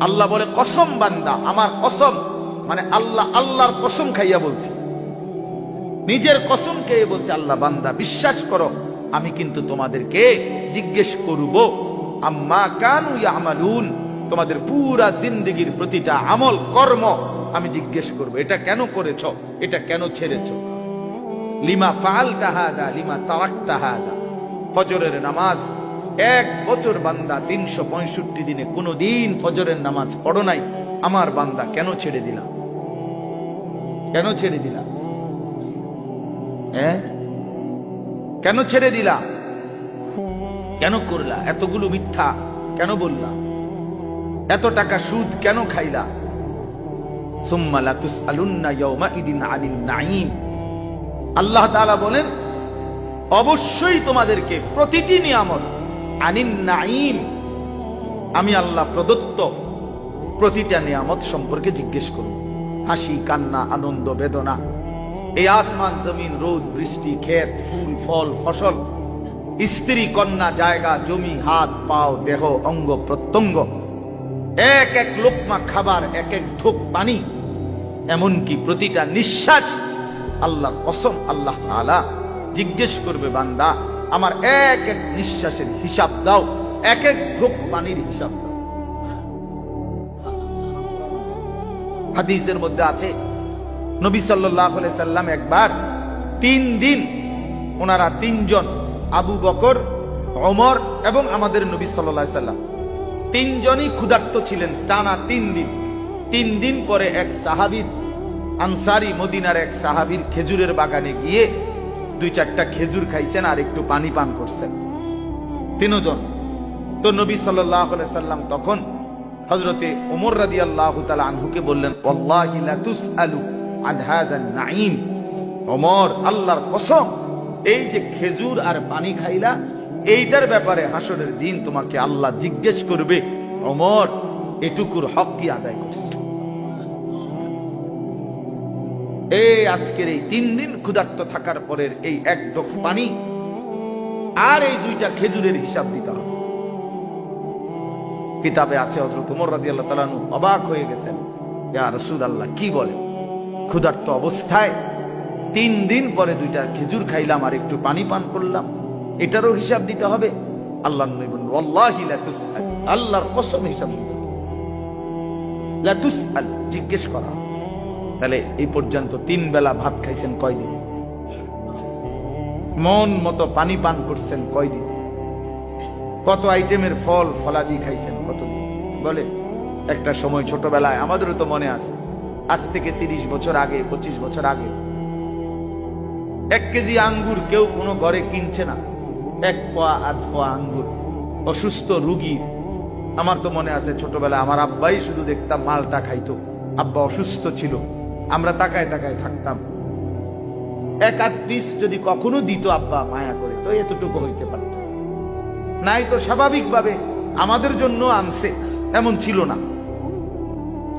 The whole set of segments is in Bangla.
আল্লাহ বলে, কসম বান্দা, আমার কসম। মানে আল্লাহ, আল্লাহর কসম খাইয়া বলছি। নিজের কসম খেয়ে বলছে, আল্লাহ বান্দা, বিশ্বাস করো, আমি কিন্তু তোমাদেরকে জিজ্ঞেস করব, আম্মা কানু ইয়ামালুন, তোমাদের পুরা জিন্দগির প্রতিটা আমল, কর্ম আমি জিজ্ঞেস করব। এটা কেন করেছ? এটা কেন ছেড়েছ? লিমা ফাল তাহাদা লিমা তাওয়াক তাহাদা ফজরের নামাজ এক বছর বান্দা তিনশো পঁয়ষট্টি দিনে কোনো দিন ফজরের নামাজ পড়ো নাই। আমার বান্দা কেন ছেড়ে দিলাম কেন ছেড়ে দিলাম হ্যাঁ? কেন ছেড়ে দিলা? কেন করলা? এতগুলো মিথ্যা কেন বললা? এত টাকা সুদ কেন খাইলা? আল্লাহ বলেন, অবশ্যই তোমাদেরকে প্রতিটি নিয়ামত আনিন আমি আল্লাহ প্রদত্ত প্রতিটা নিয়ামত সম্পর্কে জিজ্ঞেস করব। হাসি, কান্না, আনন্দ, বেদনা, এই আসমান, জমিন, রোদ, বৃষ্টি, ক্ষেত, ফুল, ফল, ফসল, স্ত্রী, কন্যা, জায়গা, জমি, হাত, পাও, দেহ, অঙ্গ, প্রত্যঙ্গ, এক এক লোকমা খাবার, এক এক ঢোক পানি, এমনকি প্রতিটা নিঃশ্বাস আল্লাহ কসম আল্লাহ তাআলা জিজ্ঞেস করবে বান্দা আমার এক এক নিঃশ্বাসের হিসাব দাও, এক এক ঢোক পানির হিসাব দাও। হাদিসের মধ্যে আছে, নবী সাল্লাহ সাল্লাম একবার তিন দিন ওনারা তিনজন, আবু বকর অমর এবং আমাদের নবী সাল্লাহ সাল্লাম, তিনজনই ক্ষুধার্ত ছিলেন টানা তিন দিন। তিন দিন পরে এক সাহাবির, আনসারি মদিনার এক সাহাবির খেজুরের বাগানে গিয়ে দুই চারটা খেজুর খাইছেন আর একটু পানি পান করছেন। তিনজন। তো নবী সাল্লাহ সাল্লাম তখন হজরতে ওমর রাদি আল্লাহ আনহুকে বললেন, "ওয়াল্লাহি লা তুসআলু আন হাযান নাঈম। ওমর, আল্লাহর কসম, এই যে খেজুর আর পানি খাইলা, এইটার ব্যাপারে হাসরের দিন তোমাকে আল্লাহ জিজ্ঞেস করবে। ওমর, এটুকুর হক কি আদায় করছে? এই আজকের এই তিন দিন ক্ষুধার্ত থাকার পরের এই এক ঢোক পানি আর এই দুইটা খেজুরের হিসাব দিতে হবে। কিতাবে আছে হজরত উমর রাজি আল্লাহ তালানু অবাক হয়ে গেছেন। ইয়া রসুল আল্লাহ কি বলে? ক্ষুধার্ত অবস্থায় তিন দিন পরে দুইটা খেজুর খাইলাম আর একটু পানি পান করলাম। এটারও হিসাব দিতে হবে। আল্লাহ নবী বললেন, "ওয়াল্লাহি আল্লাহর কসম হিসাব দিতে। জিজ্ঞেস করা। তাহলে এই পর্যন্ত তিন বেলা ভাত খাইছেন কয়দিন? মন মতো পানি পান করছেন কয়দিন? কত আইটেমের ফল ফলাদি খাইছেন কতদিন? বলে একটা সময় ছোটবেলায়, আমাদেরও তো মনে আছে, আজ থেকে তিরিশ বছর আগে, পঁচিশ বছর আগে, এক কেজি আঙ্গুর কেউ কোনো ঘরে কিনছে না। এক পোয়া, আধ পোয়া আঙ্গুর। অসুস্থ রুগী। আমার তো মনে আছে ছোটবেলায় আমার আব্বাই শুধু দেখতাম মালটা খাইতো। আব্বা অসুস্থ ছিল। আমরা তাকায় তাকায় থাকতাম। এক আধ যদি কখনো দিত, আব্বা, মায়া করে, তো এতটুকু হইতে পারত। নাই তো স্বাভাবিকভাবে আমাদের জন্য আনছে, এমন ছিল না।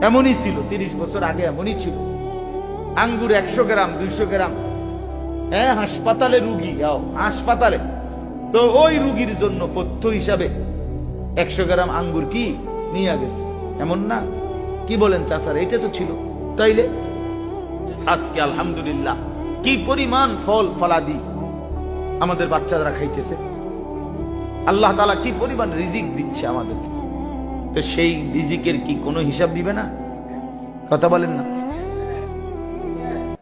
এমনই ছিল, তিরিশ বছর আগে এমনই ছিল। আঙ্গুর একশো গ্রাম, দুইশো গ্রাম। হ্যাঁ হাসপাতালে রুগী, যাও, হাসপাতালে। তো ওই রুগীর জন্য পথ্য হিসাবে একশো গ্রাম আঙ্গুর কি নিয়ে গেছে? এমন না? কি বলেন চাষার এটা তো ছিল। তাইলে আজকে আলহামদুলিল্লাহ, কি পরিমাণ ফল ফলাদি আমাদের বাচ্চারা খাইতেছে। আল্লাহ তালা কি পরিমাণ রিজিক দিচ্ছে আমাদেরকে। তো সেই রিজিকের কি কোনো হিসাব দিবে না? কথা বলেন না।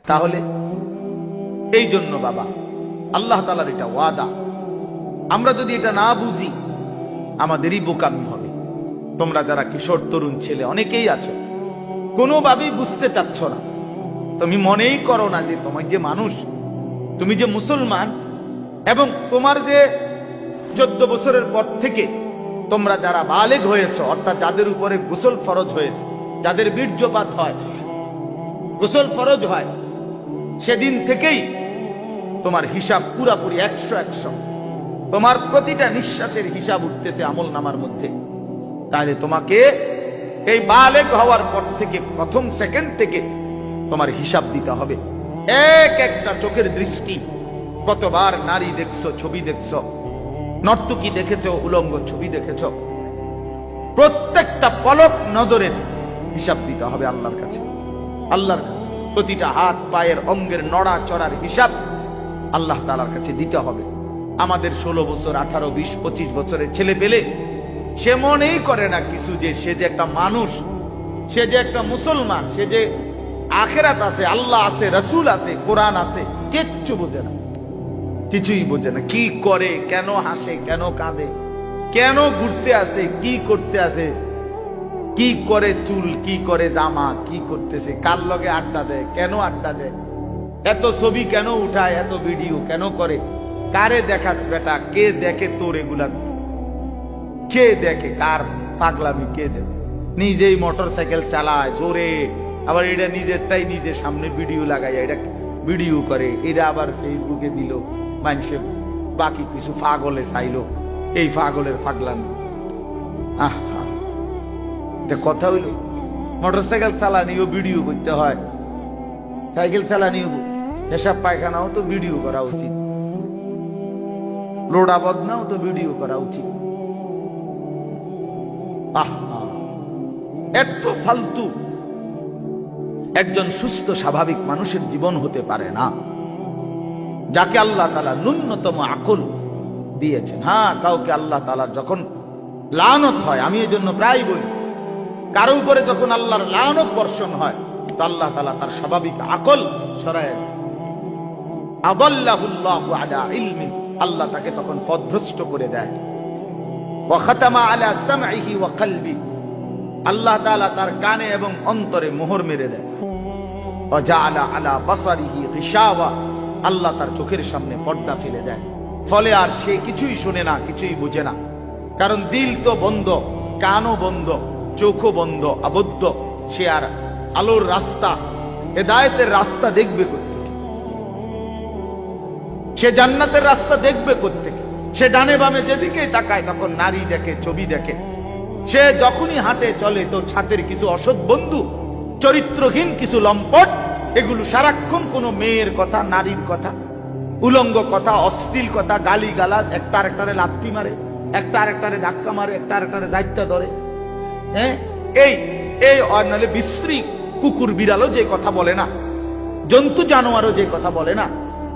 তাহলে এই জন্য বাবা, আল্লাহ তালার এটা ওয়াদা। আমরা যদি এটা না বুঝি, আমাদেরই বোকামি হবে। তোমরা যারা কিশোর, তরুণ ছেলে, অনেকেই আছো। কোনোভাবেই বুঝতে চাচ্ছ না। তুমি মনেই করো না যে তোমার যে মানুষ, তুমি যে মুসলমান, এবং তোমার যে চোদ্দ বছরের পর থেকে তোমরা যারা বালেগ হয়েছ, অর্থাৎ যাদের উপরে গোসল ফরজ হয়েছে, যাদের বীর্যপাত হয়, গোসল ফরজ হয়, সেদিন থেকেই তোমার হিসাব পুরাপুরি একশো একশো। তোমার প্রতিটা নিঃশ্বাসের হিসাব উঠতেছে আমল নামার মধ্যে। তাহলে তোমাকে এই বালেগ হওয়ার পর থেকে প্রথম সেকেন্ড থেকে তোমার হিসাব দিতে হবে। এক একটা চোখের দৃষ্টি। কতবার নারী দেখছ, ছবি দেখছ। নর্তকী দেখেছ, উলঙ্গ ছবি দেখেছ। প্রত্যেকটা পলক নজরের হিসাব দিতে হবে আল্লাহর কাছে। আল্লাহর প্রতিটা হাত, পায়ের অঙ্গের নড়া চড়ার হিসাব আল্লাহ তালার কাছে দিতে হবে। আমাদের ষোলো বছর, আঠারো, বিশ, পঁচিশ বছরের ছেলে পেলে সে মনেই করে না কিছু যে সে যে একটা মানুষ, সে যে একটা মুসলমান, সে যে আখেরাত আছে, আল্লাহ আছে, রসুল আছে, কোরআন আছে, কিচ্ছু বোঝে না। কিছুই বোঝে না, কি করে, কেন হাসে, কেন কাঁদে, কেন ঘুরতে আসে, কি করতে আসে, কি করে চুল, কি করে জামা, কি করতেছে, কার লগে আড্ডা দেয়, কেন আড্ডা দেয়, এত ছবি কেন উঠায়, এত ভিডিও কেন করে, কারে দেখাস বেটা, কে দেখে তোর এগুলা? কে দেখে, কার পাগলামি, কে দেখে? নিজেই মোটর সাইকেল চালায়, জোরে আবার এটা নিজেরটাই নিজের সামনে ভিডিও লাগাই এটা ভিডিও করে, এটা আবার ফেসবুকে দিল। মানুষে বাকি কিছু পাগলে চাইলো, এই পাগলের এটা কথা হইল মোটর সাইকেল চালানিও ভিডিও করতে হয়। সাইকেল চালানিও এসব পায়খানাও তো ভিডিও করা উচিত। লোডা বদনাও তো ভিডিও করা উচিত। আহা। এত ফালতু। একজন সুস্থ, স্বাভাবিক মানুষের জীবন হতে পারে না। যাকে আল্লাহ তালা ন্যূনতম আকল দিয়েছেন। হ্যাঁ কাউকে আল্লাহ তালার যখন লানত হয়, আমি এই জন্য প্রায় বলি, কারও উপরে যখন আল্লাহর লানত বর্ষণ হয়, তো আল্লাহ তালা তার স্বাভাবিক আকল সরায়। আল্লাহ তাকে তখন পদভ্রষ্ট করে দেয়। আলা সামঈহি ওয়া কলবি। আল্লাহ তার কানে এবং অন্তরে মোহর মেরে দেয়। আল্লাহ তার চোখের সামনে পর্দা ফেলে দেয়। ফলে আর সে কিছুই না, কিছুই বুঝে না। কারণ দিল তো বন্ধ, কানও বন্ধ, চোখও বন্ধ, আবদ্ধ। সে আর আলোর রাস্তা, হেদায়েতের রাস্তা দেখবে কোথেকে সে জান্নাতের রাস্তা দেখবে কোথেকে সে ডানে বামে যেদিকেই তাকায়, তখন নারী দেখে, ছবি দেখে। সে যখনই হাতে চলে তো ছাতের কিছু অসৎ বন্ধু, চরিত্রহীন কিছু লম্পট, এগুলো সারাক্ষণ কোনো মেয়ের কথা, নারীর কথা, উলঙ্গ কথা, অশ্লীল কথা গালি গালাজ একটা আরেকটারে লাথি মারে, একটা আরেকটারে ধাক্কা মারে, একটা আরেকটারে দায়িত্ব ধরে। হ্যাঁ? এই এই নাহলে বিশ্রী কুকুর বিড়ালও যে কথা বলে না, জন্তু জানোয়ারও যে কথা বলে না,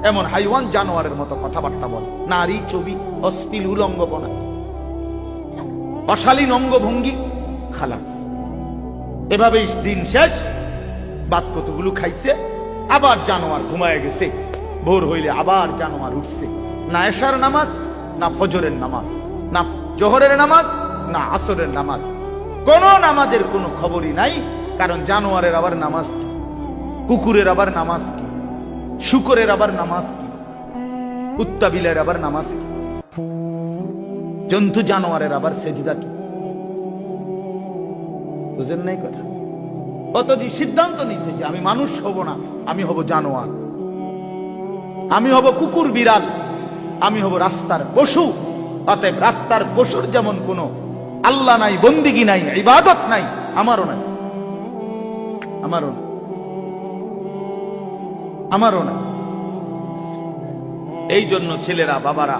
এমন হাইওয়ান জানোয়ারের মতো কথাবার্তা বলে। নারী ছবি, অশ্লীল উলঙ্গ উলঙ্গপনা। অশালীন অঙ্গভঙ্গি, খালাস। এভাবেই দিন শেষ, বাদ কতগুলো খাইছে, আবার জানোয়ার ঘুমায় গেছে। ভোর হইলে আবার জানোয়ার উঠছে। না এশার নামাজ, না ফজরের নামাজ, না জোহরের নামাজ, না আসরের নামাজ। কোন নামাজের কোনো খবরই নাই, কারণ জানোয়ারের আবার নামাজ কি? কুকুরের আবার নামাজ কি? শুকরের আবার নামাজ কি? উত্তাবিলের আবার নামাজ কি? জন্তু জানোয়ারের আবার সেজদা কি? বুঝেন নাই কথা? অতটি সিদ্ধান্ত নিছে যে আমি মানুষ হব না, আমি হব জানোয়ার। আমি হব কুকুর বিড়াল, আমি হব রাস্তার পশু। অতএব রাস্তার পশুর যেমন কোনো আল্লাহ নাই, বন্দিগি নাই, ইবাদত নাই, আমারও নাই। আমারও না আমারও না এই জন্য ছেলেরা, বাবারা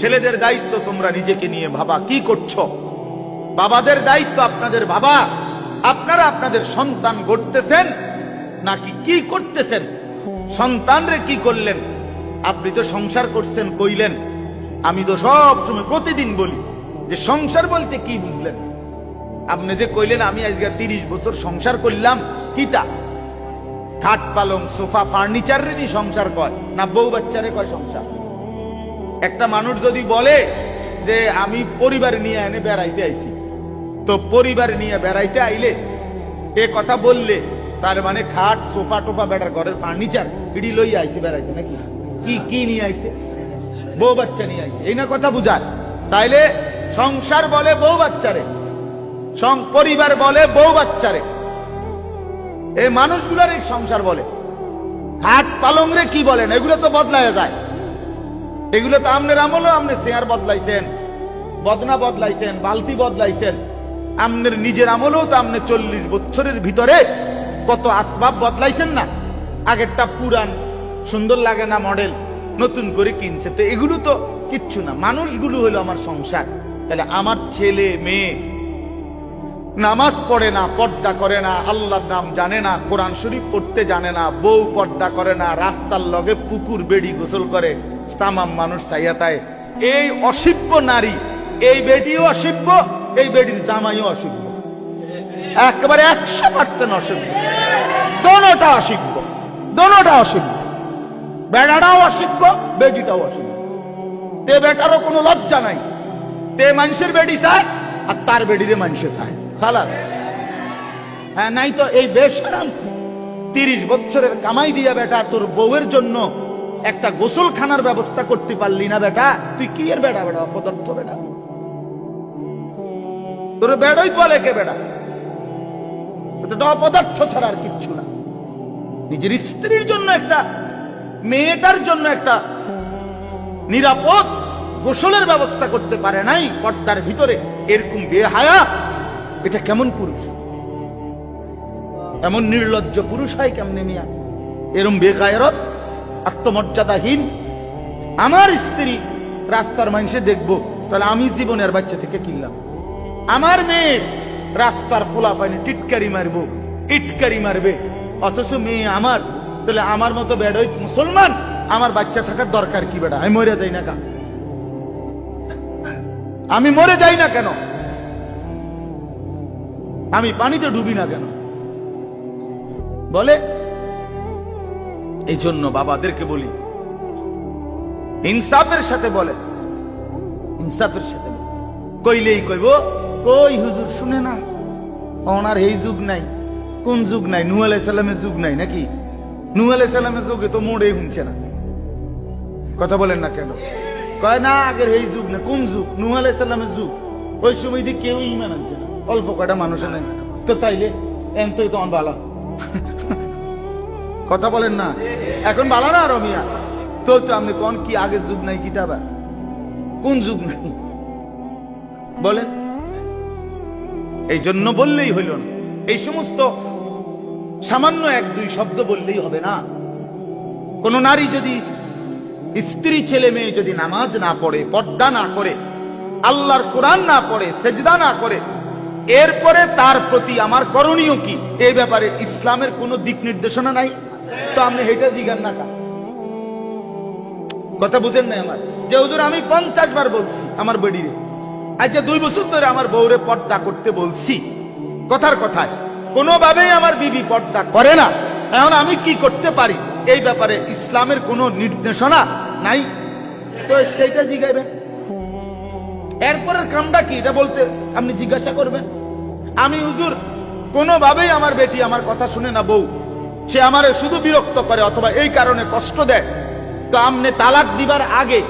ছেলেদের দায়িত্ব তোমরা নিজেকে নিয়ে ভাবা, কি করছ? বাবাদের দায়িত্ব আপনাদের ভাবা। আপনারা আপনাদের সন্তান গড়তেছেন, নাকি কি করতেছেন? সন্তানরে কি করলেন? আপনি তো সংসার করছেন, কইলেন। আমি তো সব সময় প্রতিদিন বলি যে সংসার বলতে কি বুঝলেন? আপনি যে কইলেন, আমি আজকে তিরিশ বছর সংসার করলাম, কিতা? খাট পালং, সোফা ফার্নিচারেরই সংসার কয়, না বউ বাচ্চারে কয় সংসার? একটা মানুষ যদি বলে যে আমি পরিবার নিয়ে এনে বেড়াইতে আইছি, তো পরিবার নিয়ে বেড়াইতে আইলে এ কথা বললে তার মানে খাট, সোফা টোফা বেটার ঘরের ফার্নিচার ইডি লই আইছে বেড়াইতে নাকি? কি কি নিয়ে আইছে? বউ বাচ্চা নিয়ে আইছে। এই না কথা বুঝায় তাইলে সংসার বলে বউ বাচ্চারে পরিবার বলে বউ বাচ্চারে। এই মানুষগুলার এই সংসার বলে। হাট পালংরে কি বলেন? এগুলো তো বদলায় যায়। এগুলো তো আমনের আমলও আপনি চেয়ার বদলাইছেন, বদনা বদলাইছেন, বালতি বদলাইছেন। আমনের নিজের আমলেও তো আপনি চল্লিশ বছরের ভিতরে কত আসবাব বদলাইছেন না। আগেরটা পুরান, সুন্দর লাগে না মডেল, নতুন করে কিনছে। তো এগুলো তো কিচ্ছু না, মানুষগুলো হলো আমার সংসার। তাহলে আমার ছেলে, মেয়ে, নামাজ পড়ে না, পর্দা করে না, আল্লাহর নাম জানে না, কোরআন শরীফ পড়তে জানে না, বউ পর্দা করে না, রাস্তার লগে পুকুর বেড়ি গোসল করে তামাম মানুষ চাইয়াতায় এই অসিব্য নারী, এই বেডিও অসিব্য এই বেডির জামাইও অসিব্য একেবারে একশো পার্সেন্ট অসিব্য দোনোটা অসিব্য দোনোটা অসিব্য বেড়াটাও অসিব্য বেডিটাও অসিব্য তে বেটারও কোনো লজ্জা নাই। তে মানুষের বেডি চায়, আর তার বেডিরে মানুষে চায়। খালাস। হ্যাঁ নাই তো এই বেশ তিরিশ বছরের কামাই দিয়া বেটা তোর বউয়ের জন্য একটা গোসলখানার ব্যবস্থা করতে পারলি না বেটা। তুই কি এর বেটা বেটা অপদার্থ বেটা তোর বেড়ই বলে কে এটা অপদার্থ ছাড়া আর কিচ্ছু না। নিজের স্ত্রীর জন্য একটা, মেয়েটার জন্য একটা নিরাপদ গোসলের ব্যবস্থা করতে পারে নাই, পর্দার ভিতরে। এরকম বেহায়া, এটা কেমন পুরুষ? এমন নির্লজ্জ পুরুষ হয় কেমনে মিয়া? এরম বেকায়রত আত্মমর্যাদাহীন। আমার স্ত্রী রাস্তার মানুষে দেখব, তাহলে আমি জীবনের বাচ্চা থেকে কিনলাম। আমার মেয়ে রাস্তার ফোলা পাইনি টিটকারি মারবো, ইটকারি মারবে। অথচ মেয়ে আমার, তাহলে আমার মতো বেড়ই মুসলমান, আমার বাচ্চা থাকার দরকার কি বেটা আমি মরে যাই না কেন? আমি মরে যাই না কেন? আমি পানিতে ডুবি না কেন? বলে এই জন্য বাবাদেরকে বলি, ইনসাফের সাথে বলে, ইনসাফের সাথে কইলেই কইব কই হুজুর শুনে না, ওনার এই যুগ নাই, কোন যুগ নাই নু আলাই সালামের যুগ নাই নাকি? নু আলাই সালামের যুগে তো মোড়ে শুনছে না। কথা বলেন না কেন? কয় না, আগের এই যুগ না, কোন যুগ? নু আলাই সালামের যুগ। ওই সময় দিয়ে কেউ ইমান আনছে না। অল্প কয়টা মানুষ নেই তো তাইলে এম তো বালা। কথা বলেন না। এখন বালা না আরও মিয়া? তো তো আপনি কোন কি আগের যুগ নাই কিতাবা? কোন যুগ নাই? বলেন। এই জন্য বললেই হইল না। এই সমস্ত সামান্য এক দুই শব্দ বললেই হবে না। কোন নারী যদি স্ত্রী ছেলে মেয়ে যদি নামাজ না পড়ে, পর্দা না করে, আল্লাহর কোরআন না পড়ে, সেজদা না করে, এরপরে তার প্রতি আমার করণীয় কি? এই ব্যাপারে ইসলামের কোন দিক নির্দেশনা নাই। তো আপনি হেঁটে দিগান না কথা বুঝেন নাই আমার? যে হুজুর, আমি পঞ্চাশ বার বলছি আমার বেডিরে আজকে দুই বছর ধরে আমার বউরে পর্দা করতে বলছি। কথার কথায়। কোনোভাবেই আমার বিবি পর্দা করে না। এখন আমি কি করতে পারি? এই ব্যাপারে ইসলামের কোনো নির্দেশনা নাই। তো সেইটা জিগাইবেন। এরপরের কামটা কি? এটা বলতে আপনি জিজ্ঞাসা করবেন। আমি হুজুর, কোনোভাবেই আমার বেটি আমার কথা শুনে না বউ। সে আমারে শুধু বিরক্ত করে অথবা এই কারণে কষ্ট দেয়। তো আমনে তালাক দিবার আগে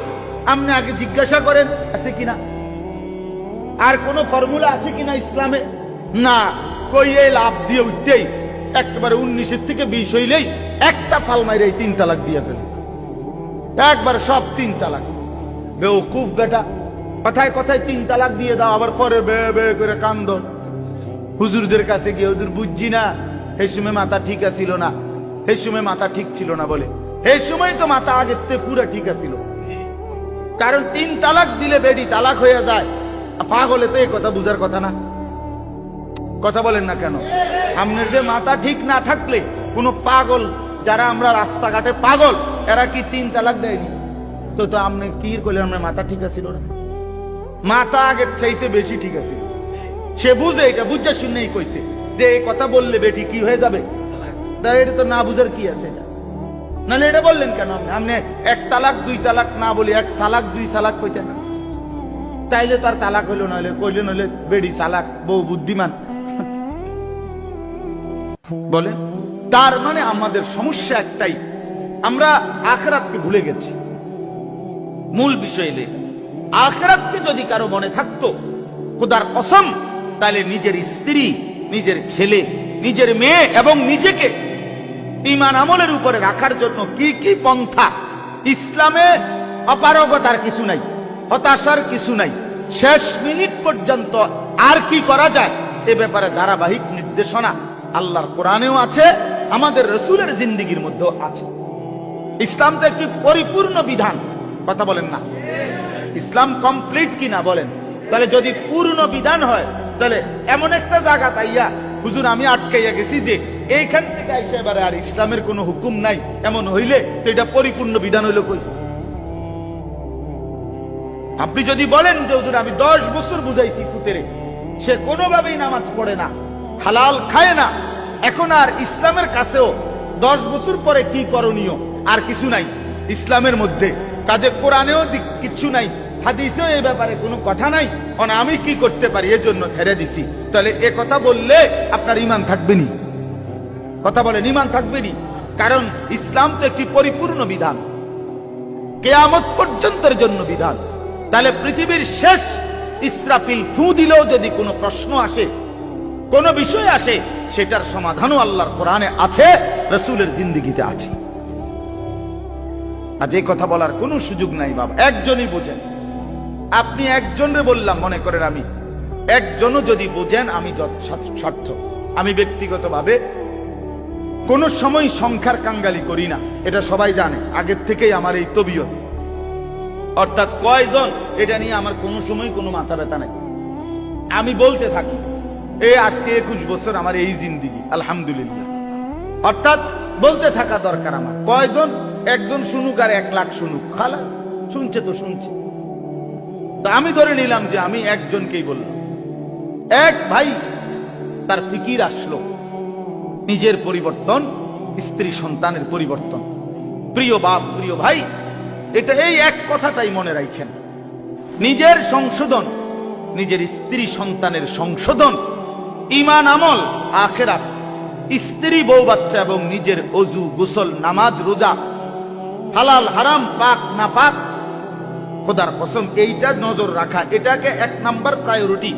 আমনে আগে জিজ্ঞাসা করেন, আছে কিনা? আর কোন ফর্মুলা আছে কিনা ইসলামে? না কই এই লাভ দিয়ে উঠতেই একবারে উনিশের থেকে বিশ হইলেই একটা ফাল মাইরে তিন তালাক দিয়ে ফেলে। একবার সব তিন তালাক। বেউকুফ বেটা, কথায় কথায় তিন তালাক দিয়ে দাও, আবার পরে বে বে করে কান্দ। হুজুরদের কাছে গিয়ে হুজুর, বুঝছি না সেই সময় মাথা ঠিক আছিল না। সেই সময় মাথা ঠিক ছিল না বলে। সেই সময় তো মাথা আগের থেকে ঠিক আছিল। কারণ তিন তালাক দিলে বেডি তালাক হয়ে যায়। পাগলে তো এই কথা বুঝার কথা না। কথা বলেন না কেন? আপনার যে মাথা ঠিক না থাকলে কোনো পাগল, যারা আমরা রাস্তাঘাটে পাগল, এরা কি তিন তালাক দেয়নি? তো তো আপনি কি করলেন আপনার মাথা ঠিক আছিল না? মাথা আগের চাইতে বেশি ঠিক আছে সে বুঝে এটা, বুঝে শুনেই কইছে। যে কথা বললে বেটি, কি হয়ে যাবে? এটা তো না বুঝার কি আছে এটা? নাহলে এটা বললেন কেন আপনি? আপনি এক তালাক, দুই তালাক না বলি, এক সালাক, দুই সালাক কইতেন না। তাইলে তার তালাক হইল নইলে কইলে নইলে বেডি সালাক, বউ বুদ্ধিমান। বলে তার মানে আমাদের সমস্যা একটাই। আমরা আখরাতকে ভুলে গেছি। মূল বিষয় লেখা আখরাতকে যদি কারও মনে থাকতো, খোদার কসম তাহলে নিজের স্ত্রী নিজের ছেলে, নিজের মেয়ে এবং নিজেকে ইমান আমলের উপরে রাখার জন্য কি কি পন্থা? ইসলামে অপারগতার কিছু নাই, হতাশার কিছু নাই। শেষ মিনিট পর্যন্ত আর কি করা যায়? এ ব্যাপারে ধারাবাহিক নির্দেশনা আল্লাহর কোরআনেও আছে, আমাদের রসুলের জিন্দিগির মধ্যেও আছে। ইসলাম তো একটি পরিপূর্ণ বিধান, কথা বলেন না। ইসলাম কমপ্লিট কিনা বলেন? তাহলে যদি পূর্ণ বিধান হয় তাহলে এমন একটা জায়গা তাইয়া, হুজুর, আমি আটকাইয়া গেছি যে এইখান থেকে আইসা এবারে আর ইসলামের কোনো হুকুম নাই। এমন হইলে তো এটা পরিপূর্ণ বিধান হইল কই? আপনি যদি বলেন যে, হুজুর, আমি দশ বছর বুঝাইছি ফুতেরে সে কোনোভাবেই নামাজ পড়ে না, হালাল খায় না। এখন আর ইসলামের কাছেও দশ বছর পরে কি করণীয়? আর কিছু নাই। ইসলামের মধ্যে, কাজে কোরআনেও কিচ্ছু নাই। হাদিসেও এই ব্যাপারে কোনো কথা নাই। আমি কি করতে পারি? এজন্য ছেড়ে দিছি। তাহলে এ কথা বললে আপনার ইমান থাকবেনি কথা বলেন, ইমান থাকবেনি কারণ ইসলাম তো একটি পরিপূর্ণ বিধান। কেয়ামত পর্যন্তের জন্য বিধান। তাহলে পৃথিবীর শেষ ইসরাফিল ফু দিলেও যদি কোনো প্রশ্ন আসে, কোনো বিষয় আসে, সেটার সমাধানও আল্লাহর কোরআনে আছে, রসুলের জিন্দিগিতে আছে। আজ এই কথা বলার কোনো সুযোগ নাই বাবা। একজনই বোঝেন। আপনি একজনরে বললাম, মনে করেন আমি। একজনও যদি বোঝেন, আমি স্বার্থ আমি ব্যক্তিগতভাবে কোন সময় সংখ্যার কাঙ্গালি করি না, এটা সবাই জানে। আগের থেকেই আমার এই তবিয়ত। অর্থাৎ কয়জন, এটা নিয়ে আমার কোনো সময় কোনো মাথা ব্যথা নাই। আমি বলতে থাকি, এ আজকে একুশ বছর আমার এই জিন্দিগি, আলহামদুলিল্লাহ। অর্থাৎ বলতে থাকা দরকার আমার। কয়জন? একজন শুনুক আর এক লাখ শুনুক। খালাস, শুনছে তো শুনছে। তো আমি ধরে নিলাম যে আমি একজনকেই বললাম। এক ভাই তার ফিকির আসলো। নিজের পরিবর্তন, স্ত্রী সন্তানের পরিবর্তন। প্রিয় বাপ, প্রিয় ভাই, এটা এই এক কথাটাই মনে রাখেন। নিজের সংশোধন, নিজের স্ত্রী সন্তানের সংশোধন ইমান আমল, আখেরাত, স্ত্রী, বউ, বাচ্চা এবং নিজের অজু, গোসল, নামাজ, রোজা, হালাল, হারাম, পাক না পাক খোদার কসম, এইটা নজর রাখা, এটাকে এক নাম্বার প্রায়োরিটি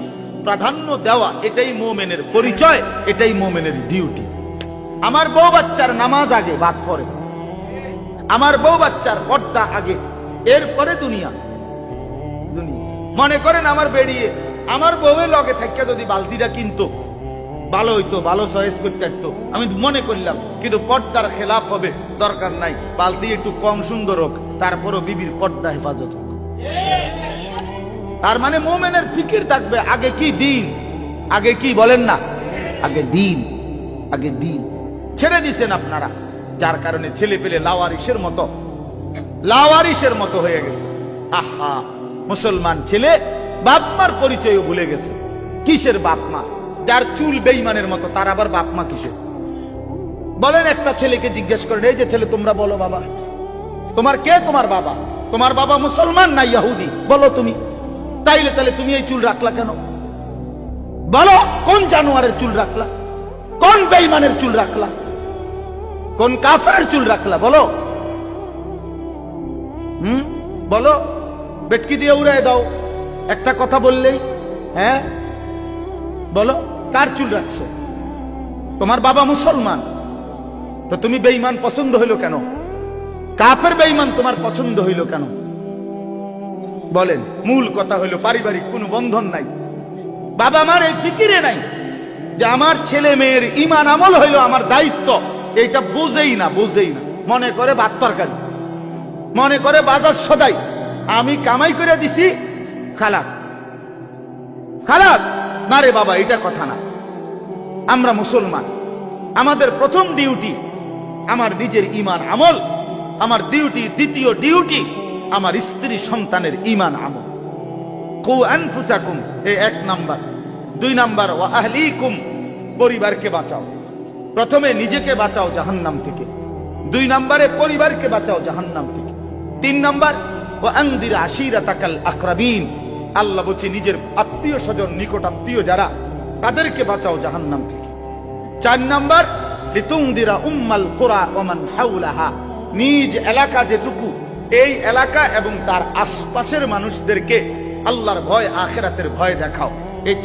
প্রাধান্য দেওয়া, এটাই মোমেনের পরিচয়, এটাই মোমেনের ডিউটি আমার বউ বাচ্চার নামাজ আগে, বাদ পরে। আমার বউ বাচ্চার পর্দা আগে, এরপরে দুনিয়া। মনে করেন আমার বেরিয়ে আমার বউয়ের লগে থেকে যদি বালতিটা কিনতো, ভালো হইতো, ভালো চয়েস করতে পারতো। আমি মনে করলাম, কিন্তু পর্দার খেলাফ হবে, দরকার নাই। বালতি একটু কম সুন্দর হোক, তারপরও বিবির পর্দা হেফাজত তার মানে মোমেনের ফিকির থাকবে, আগে কি দিন? আগে কি বলেন না? আগে দিন আগে দিন। ছেড়ে দিছেন আপনারা। যার কারণে ছেলে পেলে লাওয়ারিসের মতো লাওয়ারিসের মতো হয়ে গেছে। আহা, মুসলমান ছেলে বাপমার পরিচয়ও ভুলে গেছে। কিসের বাপমা? যার চুল বেইমানের মতো, তার আবার বাপমা কিসের? বলেন একটা ছেলেকে জিজ্ঞেস করেন, এই যে ছেলে, তোমরা বলো বাবা। তোমার কে তোমার বাবা? তোমার বাবা মুসলমান না ইয়াহুদি বলো তুমি। তাইলে তাহলে তুমি এই চুল রাখলা কেন? বলো, কোন জানোয়ারের চুল রাখলা? কোন বেইমানের চুল রাখলা? কোন কাফের চুল রাখলা? বলো। হুম? বলো। বেটকি দিয়ে উড়াই দাও। একটা কথা বললেই হ্যাঁ? বলো, কার চুল রাখছো? তোমার বাবা মুসলমান। তো তুমি বেইমান পছন্দ হইল কেন? কাফের বেইমান তোমার পছন্দ হইল কেন? বলেন, মূল কথা হইল পারিবারিক কোনো বন্ধন নাই। বাবা মার এই ফিকিরে নাই যে আমার ছেলে মেয়ের ইমান আমল হইল আমার দায়িত্ব। এইটা বুঝেই না বুঝেই না। মনে করে ভাত তরকারি, মনে করে বাজার সদাই। আমি কামাই করে দিছি, খালাস। খালাস? না রে বাবা এটা কথা না। আমরা মুসলমান। আমাদের প্রথম ডিউটি আমার নিজের ইমান আমল। আমার ডিউটি দ্বিতীয় ডিউটি আমার স্ত্রী সন্তানের ইমান আমল। কু এ এক নাম্বার। দুই নাম্বার, ওয়া আহলিকুম, পরিবারকে বাঁচাও। প্রথমে নিজেকে বাঁচাও জাহান্নাম থেকে। দুই নম্বরে পরিবারকে বাঁচাও জাহান্নাম থেকে। তিন নাম্বার ও আন্দির আশিরা তাকাল আকরাবিন। আল্লাহ বলছে, নিজের আত্মীয় স্বজন নিকট আত্মীয় যারা, তাদেরকে বাঁচাও জাহান্নাম থেকে। চার নাম্বার লিতুংদিরা উম্মাল কোরা ওমান হাউলাহা নিজ এলাকা যেটুকু, এই এলাকা এবং তার আশপাশের মানুষদেরকে আল্লাহর ভয়, আখেরাতের ভয় দেখাও। এই